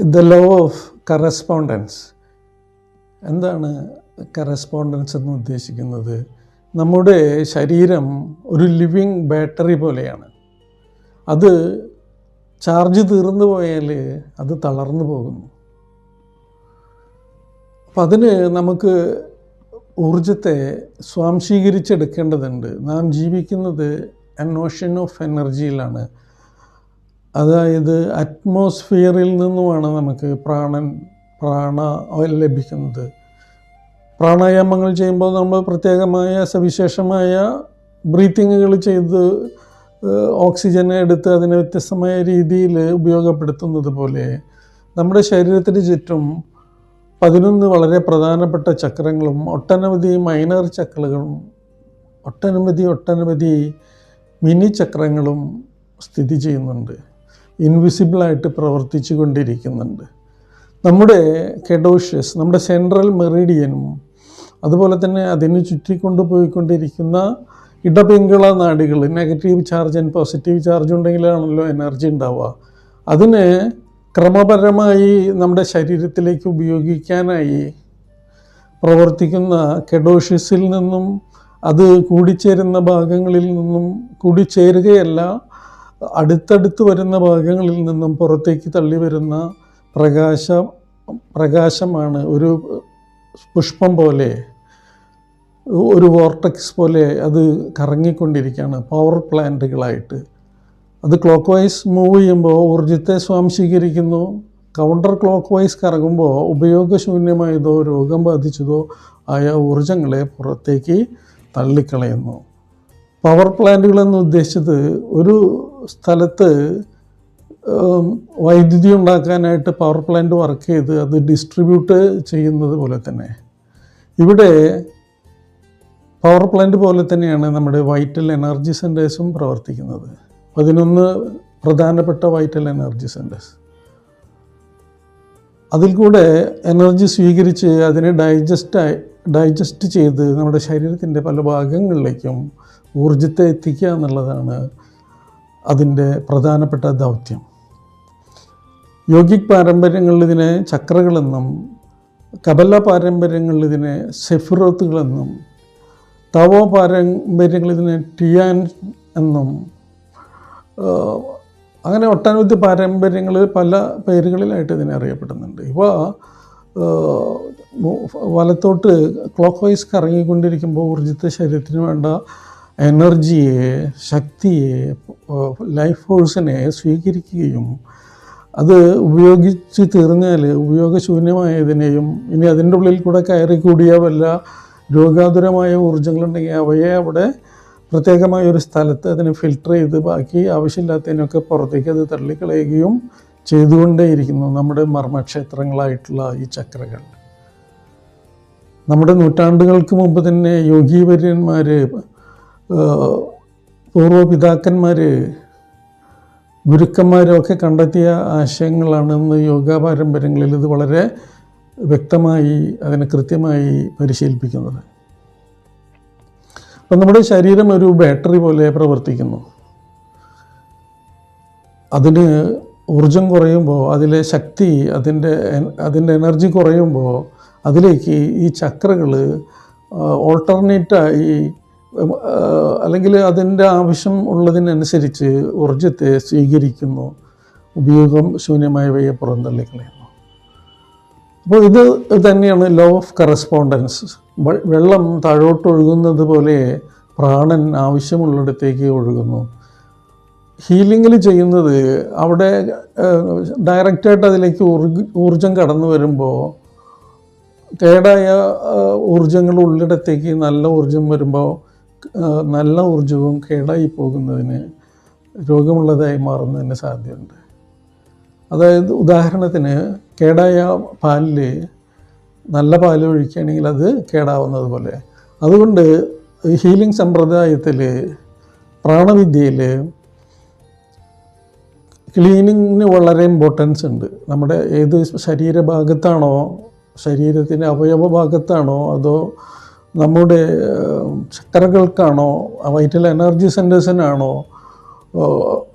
The law of correspondence എന്താണ് correspondence എന്ന് ഉദ്ദേശിക്കുന്നത്? നമ്മുടെ ശരീരം ഒരു ലിവിങ് ബാറ്ററി പോലെയാണ്. അത് ചാർജ് തീർന്നു പോയാൽ അത് തളർന്നു പോകുന്നു. അപ്പം അതിന് നമുക്ക് ഊർജത്തെ സ്വാംശീകരിച്ചെടുക്കേണ്ടതുണ്ട്. നാം ജീവിക്കുന്നത് എൻ ഓഷൻ ഓഫ് എനർജിയിലാണ് അതായത് അറ്റ്മോസ്ഫിയറിൽ നിന്നുമാണ് നമുക്ക് പ്രാണൻ പ്രാണ ലഭിക്കുന്നത്. പ്രാണായാമങ്ങൾ ചെയ്യുമ്പോൾ നമ്മൾ പ്രത്യേകമായ സവിശേഷമായ ബ്രീത്തിങ്ങുകൾ ചെയ്ത് ഓക്സിജൻ എടുത്ത് അതിനെ വ്യത്യസ്തമായ രീതിയിൽ ഉപയോഗപ്പെടുത്തുന്നത് പോലെ നമ്മുടെ ശരീരത്തിന് ചുറ്റും പതിനൊന്ന് വളരെ പ്രധാനപ്പെട്ട ചക്രങ്ങളും ഒട്ടനവധി മൈനർ ചക്രങ്ങളും ഒട്ടനവധി ഒട്ടനവധി മിനി ചക്രങ്ങളും സ്ഥിതി ചെയ്യുന്നുണ്ട്. ഇൻവിസിബിളായിട്ട് പ്രവർത്തിച്ചു കൊണ്ടിരിക്കുന്നുണ്ട് നമ്മുടെ കെഡോഷ്യസ് നമ്മുടെ സെൻട്രൽ മെറിഡിയനും അതുപോലെ തന്നെ അതിന് ചുറ്റിക്കൊണ്ട് പോയിക്കൊണ്ടിരിക്കുന്ന ഇടപിങ്കള നാടികൾ negative charge and positive charge ഉണ്ടെങ്കിലാണല്ലോ energy ഉണ്ടാവുക. അതിന് ക്രമപരമായി നമ്മുടെ ശരീരത്തിലേക്ക് ഉപയോഗിക്കാനായി പ്രവർത്തിക്കുന്ന കെഡോഷ്യസിൽ നിന്നും അത് കൂടിച്ചേരുന്ന ഭാഗങ്ങളിൽ നിന്നും കൂടിച്ചേരുകയല്ല അടുത്തടുത്ത് വരുന്ന ഭാഗങ്ങളിൽ നിന്നും പുറത്തേക്ക് തള്ളി വരുന്ന പ്രകാശ പ്രകാശമാണ് ഒരു പുഷ്പം പോലെ ഒരു വോർട്ടക്സ് പോലെ അത് കറങ്ങിക്കൊണ്ടിരിക്കുകയാണ് പവർ പ്ലാന്റുകളായിട്ട് അത് ക്ലോക്ക് വൈസ് മൂവ് ചെയ്യുമ്പോൾ ഊർജത്തെ സ്വാംശീകരിക്കുന്നു. കൗണ്ടർ ക്ലോക്ക് വൈസ് കറങ്ങുമ്പോൾ ഉപയോഗശൂന്യമായതോ രോഗം ബാധിച്ചതോ ആയ ഊർജങ്ങളെ പുറത്തേക്ക് തള്ളിക്കളയുന്നു. പവർ പ്ലാന്റുകൾ എന്ന് ഉദ്ദേശിച്ചത് ഒരു സ്ഥലത്ത് വൈദ്യുതി ഉണ്ടാക്കാനായിട്ട് പവർ പ്ലാന്റ് വർക്ക് ചെയ്ത് അത് ഡിസ്ട്രിബ്യൂട്ട് ചെയ്യുന്നത് പോലെ തന്നെ. ഇവിടെ പവർ പ്ലാന്റ് പോലെ തന്നെയാണ് നമ്മുടെ വൈറ്റൽ എനർജി സെന്റേഴ്സും പ്രവർത്തിക്കുന്നത്. പതിനൊന്ന് പ്രധാനപ്പെട്ട വൈറ്റൽ എനർജി സെന്റേഴ്സ് അതിൽ കൂടെ എനർജി സ്വീകരിച്ച് അതിനെ ഡൈജസ്റ്റ് ഡൈജസ്റ്റ് ചെയ്ത് നമ്മുടെ ശരീരത്തിന്റെ പല ഭാഗങ്ങളിലേക്കും ഊർജത്തെ എത്തിക്കുക എന്നുള്ളതാണ് അതിന്റെ പ്രധാനപ്പെട്ട ദൗത്യം. യോഗിക് പാരമ്പര്യങ്ങളിൽ ഇതിനെ ചക്രകളെന്നും കബല പാരമ്പര്യങ്ങളിൽ ഇതിനെ സെഫിറത്തുകളെന്നും തവോ പാരമ്പര്യങ്ങളിൽ ഇതിനെ ടിയാൻ എന്നും അങ്ങനെ ഒട്ടനവധി പാരമ്പര്യങ്ങളിൽ പല പേരുകളിലായിട്ട് ഇതിനെ അറിയപ്പെടുന്നുണ്ട്. ഇവ വലത്തോട്ട് ക്ലോക്ക് വൈസ് കറങ്ങിക്കൊണ്ടിരിക്കുമ്പോൾ ഊർജിത ശരീരത്തിന് വേണ്ട എനർജിയെ ശക്തിയെ ലൈഫ് ഫോഴ്സിനെ സ്വീകരിക്കുകയും അത് ഉപയോഗിച്ച് തീർന്നാൽ ഉപയോഗശൂന്യമായതിനെയും ഇനി അതിന്റെ ഉള്ളിൽ കൂടെ കയറി കൂടിയ വല്ല രോഗാതുരമായ ഊർജങ്ങളുണ്ടെങ്കിൽ അവയെ അവിടെ പ്രത്യേകമായ ഒരു സ്ഥലത്ത് അതിനെ ഫിൽട്ടർ ചെയ്ത് ബാക്കി ആവശ്യമില്ലാത്തതിനൊക്കെ പുറത്തേക്ക് അത് തള്ളിക്കളയുകയും ചെയ്തുകൊണ്ടേയിരിക്കുന്നു നമ്മുടെ മർമ്മക്ഷേത്രങ്ങളായിട്ടുള്ള ഈ ചക്രകൾ. നമ്മുടെ നൂറ്റാണ്ടുകൾക്ക് മുമ്പ് തന്നെ യോഗീവര്യന്മാർ പൂർവപിതാക്കന്മാർ ഗുരുക്കന്മാരൊക്കെ കണ്ടെത്തിയ ആശയങ്ങളാണെന്ന് യോഗ പാരമ്പര്യങ്ങളിൽ ഇത് വളരെ വ്യക്തമായി അതിനെ കൃത്യമായി പരിശീലിപ്പിക്കുന്നത്. അപ്പം നമ്മുടെ ശരീരം ഒരു ബാറ്ററി പോലെ പ്രവർത്തിക്കുന്നു. അതിന് ഊർജം കുറയുമ്പോൾ അതിലെ ശക്തി അതിന്റെ അതിന്റെ എനർജി കുറയുമ്പോൾ അതിലേക്ക് ഈ ചക്രകൾ ഓൾട്ടർനേറ്റായി അല്ലെങ്കിൽ അതിന്റെ ആവശ്യം ഉള്ളതിനനുസരിച്ച് ഊർജത്തെ സ്വീകരിക്കുന്നു. ഉപയോഗം ശൂന്യമായവയെ പുറന്തള്ളിക്കളയുന്നു അപ്പോൾ ഇത് തന്നെയാണ് ലോ ഓഫ് കറസ്പോണ്ടൻസ് വെള്ളം താഴോട്ട് ഒഴുകുന്നത് പോലെ പ്രാണൻ ആവശ്യമുള്ളിടത്തേക്ക് ഒഴുകുന്നു. ഹീലിങ്ങിൽ ചെയ്യുന്നത് അവിടെ ഡയറക്റ്റായിട്ട് അതിലേക്ക് ഊർജം കടന്നു വരുമ്പോൾ കേടായ ഊർജങ്ങൾ ഉള്ളിടത്തേക്ക് നല്ല ഊർജം വരുമ്പോൾ നല്ല ഊർജവും കേടായി പോകുന്നതിന് രോഗമുള്ളതായി മാറുന്നതിന് സാധ്യതയുണ്ട്. അതായത് ഉദാഹരണത്തിന് കേടായ പാലിൽ നല്ല പാൽ ഒഴിക്കുകയാണെങ്കിൽ അത് കേടാവുന്നത് പോലെ. അതുകൊണ്ട് ഹീലിംഗ് സമ്പ്രദായത്തിൽ പ്രാണവിദ്യയിൽ ക്ലീനിങ്ങിന് വളരെ ഇമ്പോർട്ടൻസ് ഉണ്ട്. നമ്മുടെ ഏത് ശരീരഭാഗത്താണോ ശരീരത്തിന്റെ അവയവ ഭാഗത്താണോ അതോ നമ്മുടെ ചക്രകൾക്കാണോ വൈറ്റൽ എനർജി സെന്റേഴ്സിനാണോ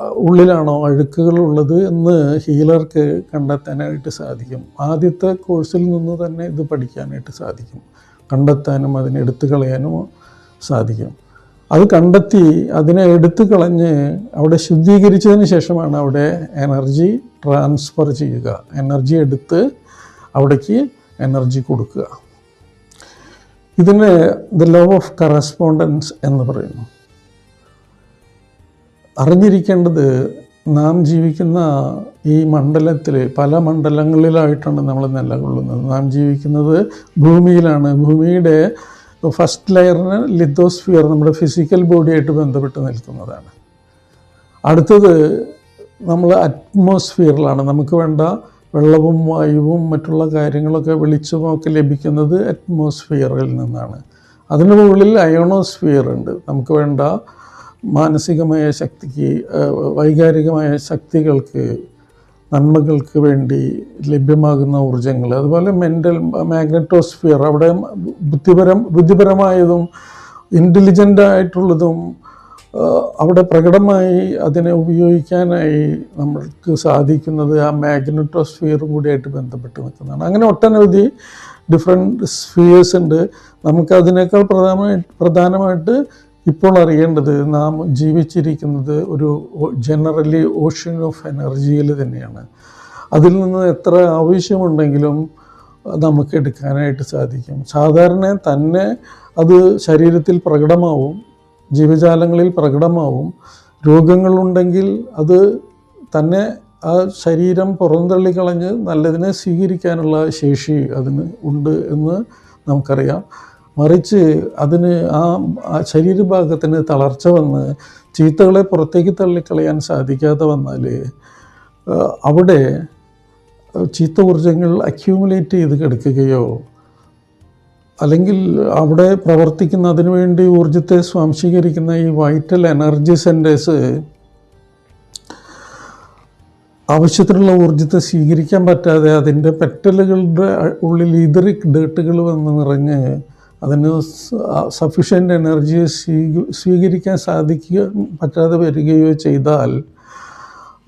ഉള്ളിലാണോ അഴുക്കുകൾ ഉള്ളത് എന്ന് ഹീലർക്ക് കണ്ടെത്താനായിട്ട് സാധിക്കും. ആദ്യത്തെ കോഴ്സിൽ നിന്ന് തന്നെ ഇത് പഠിക്കാനായിട്ട് സാധിക്കും. കണ്ടെത്താനും അതിനെ എടുത്തു കളയാനും സാധിക്കും. അത് കണ്ടെത്തി അതിനെ എടുത്തു കളഞ്ഞ് അവിടെ ശുദ്ധീകരിച്ചതിന് ശേഷമാണ് അവിടെ എനർജി ട്രാൻസ്ഫർ ചെയ്യുക. എനർജി എടുത്ത് അവിടേക്ക് എനർജി കൊടുക്കുക. ഇതിന് ദ ലോ ഓഫ് കറസ്പോണ്ടൻസ് എന്ന് പറയുന്നു. അറിഞ്ഞിരിക്കേണ്ടത് നാം ജീവിക്കുന്ന ഈ മണ്ഡലത്തിൽ പല മണ്ഡലങ്ങളിലായിട്ടാണ് നമ്മൾ നിലകൊള്ളുന്നത്. നാം ജീവിക്കുന്നത് ഭൂമിയിലാണ്. ഭൂമിയുടെ ഫസ്റ്റ് ലെയറിന് ലിത്തോസ്ഫിയർ നമ്മുടെ ഫിസിക്കൽ ബോഡിയായിട്ട് ബന്ധപ്പെട്ട് നിൽക്കുന്നതാണ്. അടുത്തത് നമ്മൾ അറ്റ്മോസ്ഫിയറിലാണ്. നമുക്ക് വേണ്ട വെള്ളവും വായുവും മറ്റുള്ള കാര്യങ്ങളൊക്കെ വെളിച്ചമൊക്കെ ലഭിക്കുന്നത് അറ്റ്മോസ്ഫിയറിൽ നിന്നാണ്. അതിന് മുകളിൽ അയോണോസ്ഫിയർ ഉണ്ട്. നമുക്ക് വേണ്ട മാനസികമായ ശക്തിക്ക് വൈകാരികമായ ശക്തികൾക്ക് നന്മകൾക്ക് വേണ്ടി ലഭ്യമാകുന്ന ഊർജങ്ങൾ അതുപോലെ മെന്റൽ മാഗ്നറ്റോസ്ഫിയർ അവിടെ ബുദ്ധിപരം ബുദ്ധിപരമായതും ഇന്റലിജന്റ് ആയിട്ടുള്ളതും ആ, അവിടെ പ്രകടമായി അതിനെ ഉപയോഗിക്കാനായി നമ്മൾക്ക് സാധിക്കുന്നത് ആ മാഗ്നറ്റോസ്ഫിയറും കൂടിയായിട്ട് ബന്ധപ്പെട്ട് നിൽക്കുന്നതാണ്. അങ്ങനെ ഒട്ടനവധി ഡിഫറെന്റ് സ്ഫിയേഴ്സ് ഉണ്ട്. നമുക്ക് അതിനേക്കാൾ പ്രധാനമായി പ്രധാനമായിട്ട് ഇപ്പോൾ അറിയേണ്ടത് നാം ജീവിച്ചിരിക്കുന്നത് ഒരു ജനറലി ഓഷ്യൻ ഓഫ് എനർജിയിൽ തന്നെയാണ്. അതിൽ നിന്ന് എത്ര ആവശ്യമുണ്ടെങ്കിലും നമുക്ക് എടുക്കാനായിട്ട് സാധിക്കും. സാധാരണ തന്നെ അത് ശരീരത്തിൽ പ്രകടമാവും. ജീവജാലങ്ങളിൽ പ്രകടമാവും. രോഗങ്ങളുണ്ടെങ്കിൽ അത് തന്നെ ആ ശരീരം പുറന്തള്ളിക്കളഞ്ഞ് നല്ലതിനെ സ്വീകരിക്കാനുള്ള ശേഷി അതിന് ഉണ്ട് എന്ന് നമുക്കറിയാം. മറിച്ച് അതിന് ആ ശരീരഭാഗത്തിന് തളർച്ച വന്ന് ചീത്തകളെ പുറത്തേക്ക് തള്ളിക്കളയാൻ സാധിക്കാതെ വന്നാൽ അവിടെ ചീത്ത ഊർജങ്ങൾ അക്യൂമുലേറ്റ് ചെയ്ത് കിടക്കുകയോ അല്ലെങ്കിൽ അവിടെ പ്രവർത്തിക്കുന്ന അതിനുവേണ്ടി ഊർജത്തെ സ്വാംശീകരിക്കുന്ന ഈ വൈറ്റൽ എനർജി സെന്റേഴ്സ് ആവശ്യത്തിനുള്ള ഊർജത്തെ സ്വീകരിക്കാൻ പറ്റാതെ അതിന്റെ പെറ്റലുകളുടെ ഉള്ളിൽ ഇതറി ഡേട്ടുകൾ വന്ന് നിറഞ്ഞ് അതിന് സഫീഷ്യന്റ് എനർജി സ്വീക സ്വീകരിക്കാൻ സാധിക്കുക പറ്റാതെ വരികയോ ചെയ്താൽ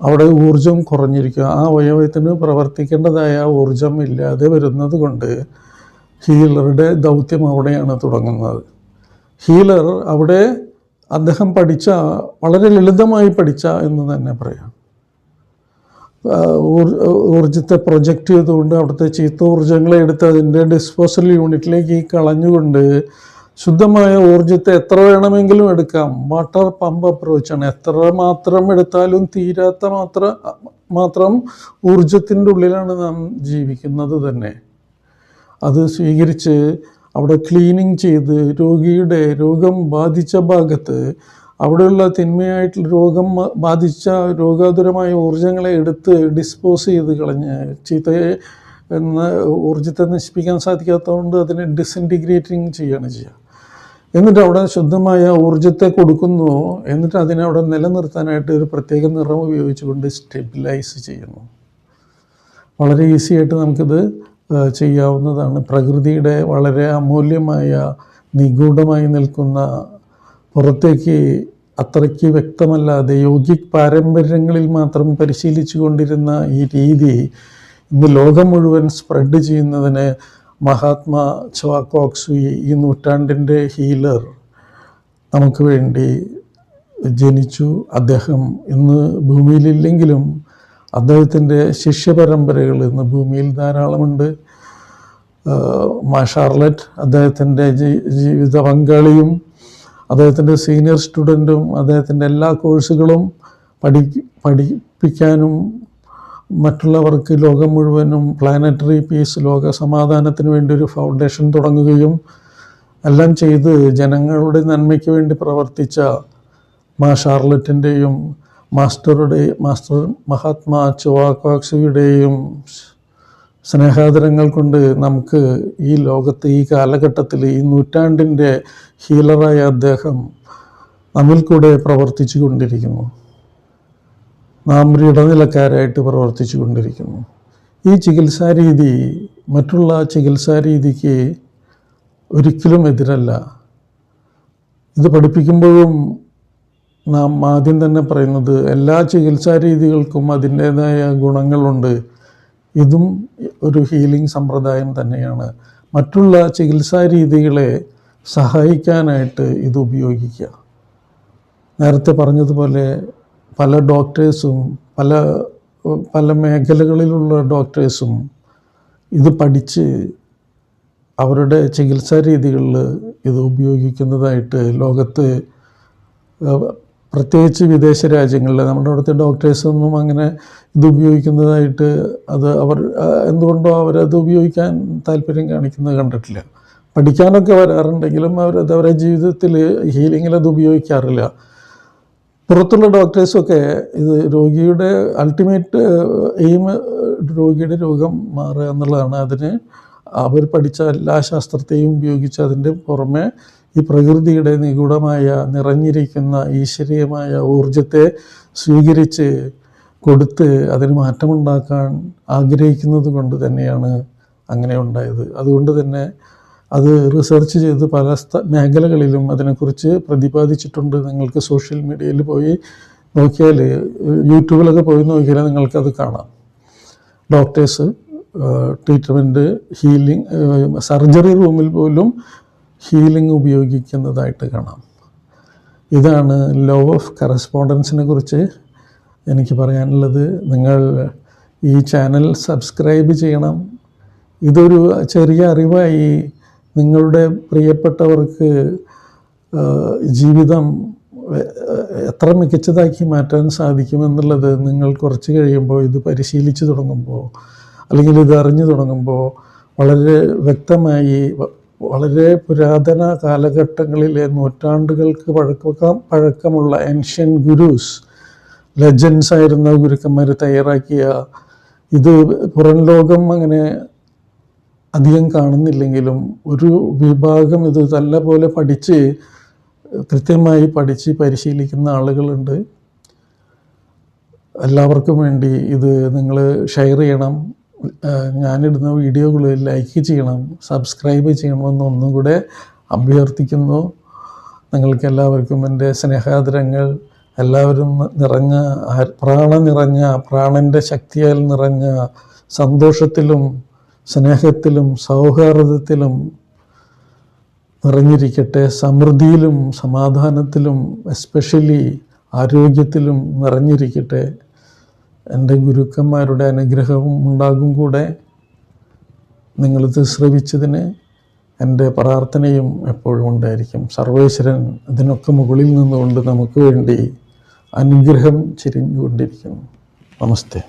അവിടെ ഊർജം കുറഞ്ഞിരിക്കും. ആ അവയവത്തിന് പ്രവർത്തിക്കേണ്ടതായ ഊർജം ഇല്ലാതെ വരുന്നത് കൊണ്ട് ഹീലറുടെ ദൗത്യം അവിടെയാണ് തുടങ്ങുന്നത്. ഹീലർ അവിടെ അദ്ദേഹം പഠിച്ച വളരെ ലളിതമായി പഠിച്ച എന്ന് തന്നെ പറയാം. ഊർജത്തെ പ്രൊജക്റ്റ് ചെയ്തുകൊണ്ട് അവിടുത്തെ ചീത്ത ഊർജങ്ങളെ എടുത്ത് അതിന്റെ ഡിസ്പോസൽ യൂണിറ്റിലേക്ക് ഈ കളഞ്ഞുകൊണ്ട് ശുദ്ധമായ ഊർജത്തെ എത്ര വേണമെങ്കിലും എടുക്കാം. വാട്ടർ പമ്പ് അപ്രോച്ചാണ് എത്ര മാത്രം എടുത്താലും തീരാത്ത മാത്ര മാത്രം ഊർജത്തിന്റെ ഉള്ളിലാണ് നാം ജീവിക്കുന്നത് തന്നെ. അത് സ്വീകരിച്ച് അവിടെ ക്ലീനിങ് ചെയ്ത് രോഗിയുടെ രോഗം ബാധിച്ച ഭാഗത്ത് അവിടെയുള്ള തിന്മയായിട്ടുള്ള രോഗം ബാധിച്ച രോഗാതുരമായ ഊർജങ്ങളെ എടുത്ത് ഡിസ്പോസ് ചെയ്ത് കളഞ്ഞ് ചീത്തയെ ഊർജത്തെ നശിപ്പിക്കാൻ സാധിക്കാത്തതുകൊണ്ട് അതിനെ ഡിസിന്റിഗ്രേറ്റിംഗ് ചെയ്യുകയാണ് ചെയ്യുക. എന്നിട്ട് അവിടെ ശുദ്ധമായ ഊർജത്തെ കൊടുക്കുന്നു. എന്നിട്ട് അതിനെ അവിടെ നിലനിർത്താനായിട്ട് ഒരു പ്രത്യേക നിറം ഉപയോഗിച്ചുകൊണ്ട് സ്റ്റെബിലൈസ് ചെയ്യുന്നു. വളരെ ഈസി ആയിട്ട് നമുക്കിത് ചെയ്യാവുന്നതാണ്. പ്രകൃതിയുടെ വളരെ അമൂല്യമായ നിഗൂഢമായി നിൽക്കുന്ന പുറത്തേക്ക് അത്രയ്ക്ക് വ്യക്തമല്ലാതെ യോഗിക് പാരമ്പര്യങ്ങളിൽ മാത്രം പരിശീലിച്ചു കൊണ്ടിരുന്ന ഈ രീതി ഇന്ന് ലോകം മുഴുവൻ സ്പ്രെഡ് ചെയ്യുന്നതിന് മഹാത്മാ ചവാക്കോക്സുയി ഈ നൂറ്റാണ്ടിന്റെ ഹീലർ നമുക്ക് വേണ്ടി ജനിച്ചു. അദ്ദേഹം ഇന്ന് ഭൂമിയിലില്ലെങ്കിലും അദ്ദേഹത്തിന്റെ ശിഷ്യപരമ്പരകൾ ഇന്ന് ഭൂമിയിൽ ധാരാളമുണ്ട്. മാ ഷാർലറ്റ് അദ്ദേഹത്തിന്റെ ജീ- ജീവിത പങ്കാളിയും അദ്ദേഹത്തിന്റെ സീനിയർ സ്റ്റുഡന്റും അദ്ദേഹത്തിന്റെ എല്ലാ കോഴ്സുകളും പഠി പഠിപ്പിക്കാനും മറ്റുള്ളവർക്ക് ലോകം മുഴുവനും പ്ലാനറ്ററി പീസ് ലോക സമാധാനത്തിന് വേണ്ടി ഒരു ഫൗണ്ടേഷൻ തുടങ്ങുകയും എല്ലാം ചെയ്ത് ജനങ്ങളുടെ നന്മയ്ക്ക് വേണ്ടി പ്രവർത്തിച്ച മാ ഷാർലറ്റിന്റെയും മാസ്റ്ററുടെ മാസ്റ്റർ മഹാത്മാ ചുവാക്കോക്സിയുടെയും സ്നേഹാദരങ്ങൾ കൊണ്ട് നമുക്ക് ഈ ലോകത്ത് ഈ കാലഘട്ടത്തിൽ ഈ നൂറ്റാണ്ടിന്റെ ഹീലറായ അദ്ദേഹം നമ്മിൽ കൂടെ പ്രവർത്തിച്ചു കൊണ്ടിരിക്കുന്നു. നാം ഒരു ഇടനിലക്കാരായിട്ട് പ്രവർത്തിച്ചു കൊണ്ടിരിക്കുന്നു. ഈ ചികിത്സാ രീതി മറ്റുള്ള ചികിത്സാ രീതിക്ക് ഒരിക്കലും എതിരല്ല. ഇത് പഠിപ്പിക്കുമ്പോഴും നാം ആദ്യം തന്നെ പറയുന്നത് എല്ലാ ചികിത്സാ രീതികൾക്കും അതിന്റേതായ ഗുണങ്ങളുണ്ട്. ഇതും ഒരു ഹീലിംഗ് സമ്പ്രദായം തന്നെയാണ്. മറ്റുള്ള ചികിത്സാ രീതികളെ സഹായിക്കാനായിട്ട് ഇത് ഉപയോഗിക്കുക. നേരത്തെ പറഞ്ഞതുപോലെ പല ഡോക്ടേഴ്സും പല പല മേഖലകളിലുള്ള ഡോക്ടേഴ്സും ഇത് പഠിച്ച് അവരുടെ ചികിത്സാ രീതികളിൽ ഇത് ഉപയോഗിക്കുന്നതായിട്ട് ലോകത്ത് പ്രത്യേകിച്ച് വിദേശ രാജ്യങ്ങളിൽ നമ്മുടെ അവിടുത്തെ ഡോക്ടേഴ്സൊന്നും അങ്ങനെ ഇത് ഉപയോഗിക്കുന്നതായിട്ട് അത് അവർ എന്തുകൊണ്ടോ അവരത് ഉപയോഗിക്കാൻ താല്പര്യം കാണിക്കുന്നത് കണ്ടിട്ടില്ല. പഠിക്കാനൊക്കെ വരാറുണ്ടെങ്കിലും അവരത് അവരുടെ ജീവിതത്തിൽ ഹീലിങ്ങിൽ അത് ഉപയോഗിക്കാറില്ല. പുറത്തുള്ള ഡോക്ടേഴ്സൊക്കെ ഇത് രോഗിയുടെ അൾട്ടിമേറ്റ് എയിം രോഗിയുടെ രോഗം മാറുക എന്നുള്ളതാണ്. അതിന് അവർ പഠിച്ച എല്ലാ ശാസ്ത്രത്തെയും ഉപയോഗിച്ച് അതിന്റെ പുറമെ ഈ പ്രകൃതിയുടെ നിഗൂഢമായ നിറഞ്ഞിരിക്കുന്ന ഈശ്വരീയമായ ഊർജത്തെ സ്വീകരിച്ച് കൊടുത്ത് അതിന് മാറ്റമുണ്ടാക്കാൻ ആഗ്രഹിക്കുന്നത് കൊണ്ട് തന്നെയാണ് അങ്ങനെ ഉണ്ടായത്. അതുകൊണ്ട് തന്നെ അത് റിസർച്ച് ചെയ്ത് പല സ്ഥ മേഖലകളിലും അതിനെക്കുറിച്ച് പ്രതിപാദിച്ചിട്ടുണ്ട്. നിങ്ങൾക്ക് സോഷ്യൽ മീഡിയയിൽ പോയി നോക്കിയാൽ യൂട്യൂബിലൊക്കെ പോയി നോക്കിയാൽ നിങ്ങൾക്കത് കാണാം. ഡോക്ടേഴ്സ് ട്രീറ്റ്മെന്റ് ഹീലിംഗ് സർജറി റൂമിൽ പോലും ഹീലിംഗ് ഉപയോഗിക്കുന്നതായിട്ട് കാണാം. ഇതാണ് ലോ ഓഫ് കറസ്പോണ്ടൻസിനെ കുറിച്ച് എനിക്ക് പറയാനുള്ളത്. നിങ്ങൾ ഈ ചാനൽ സബ്സ്ക്രൈബ് ചെയ്യണം. ഇതൊരു ചെറിയ അറിവായി നിങ്ങളുടെ പ്രിയപ്പെട്ടവർക്ക് ജീവിതം എത്ര മികച്ചതാക്കി മാറ്റാൻ സാധിക്കുമെന്നുള്ളത് നിങ്ങൾ കുറച്ച് കഴിയുമ്പോൾ ഇത് പരിശീലിച്ച് തുടങ്ങുമ്പോൾ അല്ലെങ്കിൽ ഇത് അറിഞ്ഞു തുടങ്ങുമ്പോൾ വളരെ വ്യക്തമായി വളരെ പുരാതന കാലഘട്ടങ്ങളിലെ നൂറ്റാണ്ടുകൾക്ക് പഴക്കം പഴക്കമുള്ള ഏൻഷ്യൻ ഗുരുസ് ലെജൻസ് ആയിരുന്ന ഗുരുക്കന്മാർ തയ്യാറാക്കിയ ഇത് പുറം ലോകം അങ്ങനെ അധികം കാണുന്നില്ലെങ്കിലും ഒരു വിഭാഗം ഇത് നല്ല പോലെ പഠിച്ച് കൃത്യമായി പഠിച്ച് പരിശീലിക്കുന്ന ആളുകളുണ്ട്. എല്ലാവർക്കും വേണ്ടി ഇത് നിങ്ങൾ ഷെയർ ചെയ്യണം. ഞാനിടുന്ന വീഡിയോകൾ ലൈക്ക് ചെയ്യണം സബ്സ്ക്രൈബ് ചെയ്യണമെന്ന് ഒന്നും കൂടെ അഭ്യർത്ഥിക്കുന്നു. നിങ്ങൾക്ക് എല്ലാവർക്കും എന്റെ സ്നേഹാദരങ്ങൾ. എല്ലാവരും നിറഞ്ഞ പ്രാണ നിറഞ്ഞ പ്രാണന്റെ ശക്തിയാൽ നിറഞ്ഞ സന്തോഷത്തിലും സ്നേഹത്തിലും സൗഹാർദ്ദത്തിലും നിറഞ്ഞിരിക്കട്ടെ. സമൃദ്ധിയിലും സമാധാനത്തിലും എസ്പെഷ്യലി ആരോഗ്യത്തിലും നിറഞ്ഞിരിക്കട്ടെ. എന്റെ ഗുരുക്കന്മാരുടെ അനുഗ്രഹവും ഉണ്ടാകും കൂടെ. നിങ്ങളിത് ശ്രവിച്ചതിന് എന്റെ പ്രാർത്ഥനയും എപ്പോഴും ഉണ്ടായിരിക്കും. സർവേശ്വരൻ ഇതിനൊക്കെ മുകളിൽ നിന്നുകൊണ്ട് നമുക്ക് വേണ്ടി അനുഗ്രഹം ചിരിഞ്ഞുകൊണ്ടിരിക്കുന്നു. നമസ്തേ.